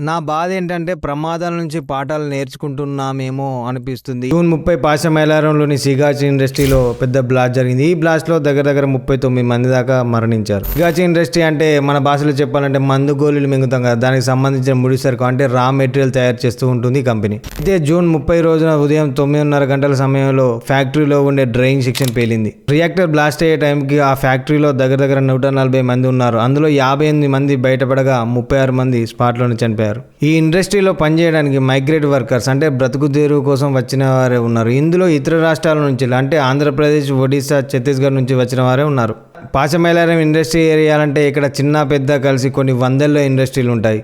నా బాధ ఏంటంటే ప్రమాదాల నుంచి పాఠాలు నేర్చుకుంటున్నామేమో అనిపిస్తుంది. జూన్ ముప్పై పాశమైలారంలోని సిగాచి ఇండస్ట్రీలో పెద్ద బ్లాస్ట్ జరిగింది. ఈ బ్లాస్ట్లో దగ్గర దగ్గర ముప్పై తొమ్మిది మంది దాకా మరణించారు. సిగాచి ఇండస్ట్రీ అంటే మన భాషలో చెప్పాలంటే మందు గోళీలు మింగుతాం కదా. దానికి సంబంధించిన ముడి సరుకు అంటే రా మెటీరియల్ తయారు చేస్తూ ఉంటుంది కంపెనీ. అయితే జూన్ ముప్పై రోజున ఉదయం తొమ్మిదిన్నర గంటల సమయంలో ఫ్యాక్టరీలో ఉండే డ్రైయింగ్ సెక్షన్ పేలింది. రియాక్టర్ బ్లాస్ట్ అయ్యే టైంకి ఆ ఫ్యాక్టరీలో దగ్గర దగ్గర నూట నలభై మంది ఉన్నారు. అందులో యాభై ఎనిమిది మంది బయటపడగా ముప్పై ఆరు మంది స్పాట్లోనే చనిపోయారు. ఈ ఇండస్ట్రీలో పనిచేయడానికి మైగ్రేట్ వర్కర్స్ అంటే బ్రతుకు తెరువు కోసం వచ్చిన వారే ఉన్నారు. ఇందులో ఇతర రాష్ట్రాల నుంచి అంటే ఆంధ్రప్రదేశ్ ఒడిశా ఛత్తీస్గఢ్ నుంచి వచ్చిన వారే ఉన్నారు. పాశమైలారం ఇండస్ట్రీ ఏరియాలంటే ఇక్కడ చిన్న పెద్ద కలిసి కొన్ని వందల్లో ఇండస్ట్రీలు ఉంటాయి.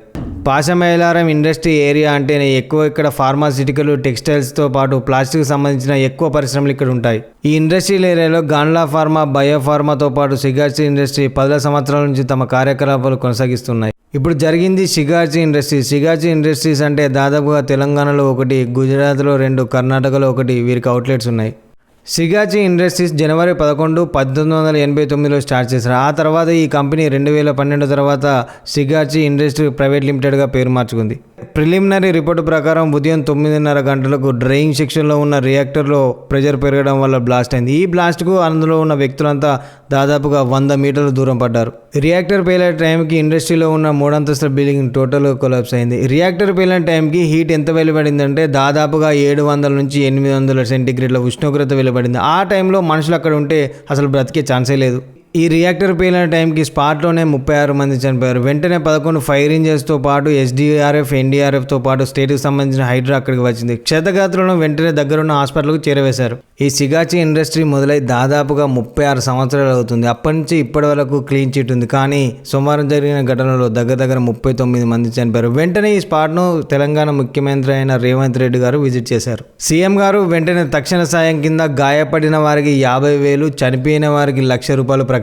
పాశమైలారం ఇండస్ట్రీ ఏరియా అంటేనే ఎక్కువ ఇక్కడ ఫార్మాసిటికల్ టెక్స్టైల్స్తో పాటు ప్లాస్టిక్ సంబంధించిన ఎక్కువ పరిశ్రమలు ఇక్కడ ఉంటాయి. ఈ ఇండస్ట్రియల్ ఏరియాలో గాండ్లా ఫార్మా బయోఫార్మాతో పాటు సిగార్సీ ఇండస్ట్రీ పదుల సంవత్సరాల నుంచి తమ కార్యకలాపాలు కొనసాగిస్తున్నాయి. ఇప్పుడు జరిగింది షిగార్చి ఇండస్ట్రీస్. షిగార్చి ఇండస్ట్రీస్ అంటే దాదాపుగా తెలంగాణలో ఒకటి గుజరాత్లో రెండు కర్ణాటకలో ఒకటి వీరికి అవుట్లెట్స్ ఉన్నాయి. సిగాచి ఇండస్ట్రీస్ జనవరి పదకొండు పద్దెనిమిది వందల ఎనభై తొమ్మిదిలో స్టార్ట్ చేశారు. ఆ తర్వాత ఈ కంపెనీ రెండు వేల పన్నెండు తర్వాత సిగాచి ఇండస్ట్రీ ప్రైవేట్ లిమిటెడ్గా పేరు మార్చుకుంది. ప్రిలిమినరీ రిపోర్టు ప్రకారం ఉదయం తొమ్మిదిన్నర గంటలకు డ్రైయింగ్ సెక్షన్లో ఉన్న రియాక్టర్లో ప్రెజర్ పెరగడం వల్ల బ్లాస్ట్ అయింది. ఈ బ్లాస్ట్కు అందులో ఉన్న వ్యక్తులంతా దాదాపుగా వంద మీటర్ల దూరం పడ్డారు. రియాక్టర్ పేలే టైంకి ఇండస్ట్రీలో ఉన్న మూడంతస్తుల బిల్డింగ్ టోటల్ కొలాప్స్ అయింది. రియాక్టర్ పేలిన టైంకి హీట్ ఎంత వెలువడిందంటే దాదాపుగా ఏడు వందల నుంచి ఎనిమిది వందల సెంటీగ్రేడ్ల ఉష్ణోగ్రత వెలువడింది. ఆ టైంలో మనుషులు అక్కడ ఉంటే అసలు బ్రతికే ఛాన్సే లేదు. ఈ రియాక్టర్ పేలిన టైంకి స్పాట్లోనే ముప్పై ఆరు మంది చనిపోయారు. వెంటనే పదకొండు ఫైర్ ఇంజన్స్తో పాటు ఎస్డీఆర్ఎఫ్ ఎన్డీఆర్ఎఫ్తో పాటు స్టేట్కి సంబంధించిన హైడ్రా అక్కడికి వచ్చింది. క్షతగాత్రులను వెంటనే దగ్గరున్న హాస్పిటల్కు చేరవేశారు. ఈ సిగాచి ఇండస్ట్రీ మొదలై దాదాపుగా ముప్పై ఆరు సంవత్సరాలు అవుతుంది. అప్పటి నుంచి ఇప్పటి వరకు క్లీన్ చిట్ ఉంది. కానీ సోమవారం జరిగిన ఘటనలో దగ్గర దగ్గర ముప్పై తొమ్మిది మంది చనిపోయారు. వెంటనే ఈ స్పాట్ను తెలంగాణ ముఖ్యమంత్రి అయిన రేవంత్ రెడ్డి గారు విజిట్ చేశారు. సీఎం గారు వెంటనే తక్షణ సాయం కింద గాయపడిన వారికి యాభై వేలు చనిపోయిన వారికి లక్ష రూపాయలు ప్రకటించారు.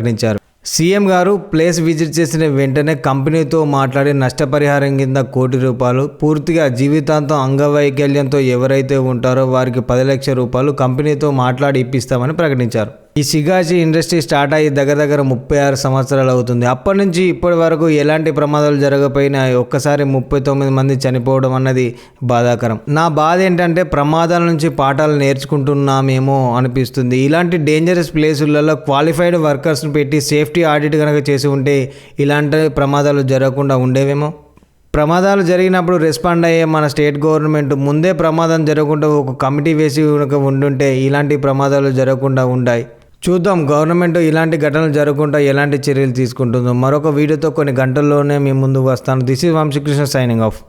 సీఎం గారు ప్లేస్ విజిట్ చేసిన వెంటనే కంపెనీతో మాట్లాడి నష్టపరిహారం కింద కోటి రూపాయలు పూర్తిగా జీవితాంతం అంగవైకల్యంతో ఎవరైతే ఉంటారో వారికి పది లక్షల రూపాయలు కంపెనీతో మాట్లాడి ఇప్పిస్తామని ప్రకటించారు. ఈ సిగాచి ఇండస్ట్రీ స్టార్ట్ అయ్యి దగ్గర దగ్గర ముప్పై ఆరు సంవత్సరాలు అవుతుంది. అప్పటి నుంచి ఇప్పటి వరకు ఎలాంటి ప్రమాదాలు జరగకపోయినా ఒక్కసారి ముప్పై తొమ్మిది మంది చనిపోవడం అన్నది బాధాకరం. నా బాధ ఏంటంటే ప్రమాదాల నుంచి పాఠాలు నేర్చుకుంటున్నామేమో అనిపిస్తుంది. ఇలాంటి డేంజరస్ ప్లేసులలో క్వాలిఫైడ్ వర్కర్స్ని పెట్టి సేఫ్టీ ఆడిట్ కనుక చేసి ఉంటే ఇలాంటి ప్రమాదాలు జరగకుండా ఉండేవేమో? ప్రమాదాలు జరిగినప్పుడు రెస్పాండ్ అయ్యే మన స్టేట్ గవర్నమెంట్ ముందే ప్రమాదం జరగకుండా ఒక కమిటీ వేసి ఉండుంటే ఇలాంటి ప్రమాదాలు జరగకుండా ఉంటాయి. చూద్దాం. గవర్నమెంట్ ఇలాంటి ఘటనలు జరగకుండా ఎలాంటి చర్యలు తీసుకుంటుందో. మరొక వీడియోతో కొన్ని గంటల్లోనే మీ ముందుకు వస్తాను. This is Vamsikrishna signing off